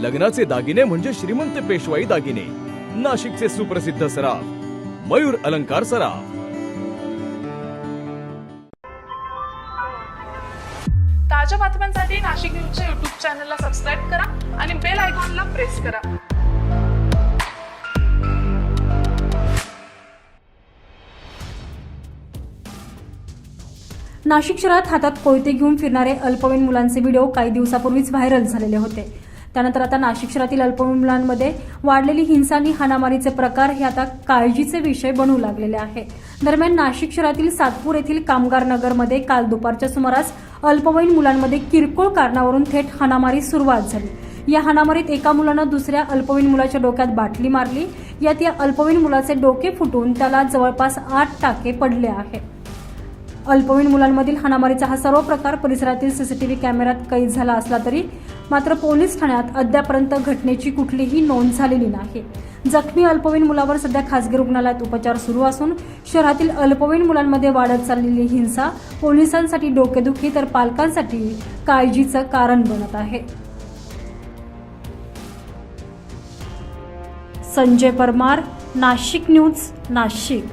लग्नाचे दागिने म्हणजे श्रीमंत पेशवाई दागिने. नाशिकचे सुप्रसिद्ध सराफ मयूर अलंकार सराफ. ताज्या बातम्यांसाठी नाशिक न्यूजच्या युट्यूब चॅनलला सबस्क्राईब करा आणि बेल आयकॉनला प्रेस करा. नाशिक शहरात हातात कोयते घेऊन फिरणारे अल्पवयीन मुलांचे व्हिडिओ काही दिवसापूर्वीच व्हायरल झालेले होते. त्यानंतर आता नाशिक शहरातील अल्पवयीन मुलांमध्ये वाढलेली हिंसा आणि हाणामारीचे प्रकार हे आता काळजीचे विषय बनू लागलेले आहे. दरम्यान नाशिक शहरातील सातपूर येथील कामगार नगरमध्ये काल दुपारच्या सुमारास अल्पवयीन मुलांमध्ये किरकोळ कारणावरून थेट हाणामारी सुरुवात झाली. या हाणामारीत एका मुलानं दुसऱ्या अल्पवयीन मुलाच्या डोक्यात बाटली मारली. यात या अल्पवयीन मुलाचे डोके फुटून त्याला जवळपास आठ टाके पडले आहेत. अल्पवयीन मुलांमधील हाणामारीचा हा सर्व प्रकार परिसरातील सीसीटीव्ही कॅमेऱ्यात कैद झाला असला तरी मात्र पोलीस ठाण्यात अद्यापर्यंत घटनेची कुठलीही नोंद झालेली नाही. जखमी अल्पवयीन मुलावर सध्या खासगी रुग्णालयात उपचार सुरू असून शहरातील अल्पवयीन मुलांमध्ये वाढत चाललेली हिंसा पोलिसांसाठी डोकेदुखी तर पालकांसाठी काळजीचं कारण बनत आहे. संजय परमार नाशिक न्यूज नाशिक.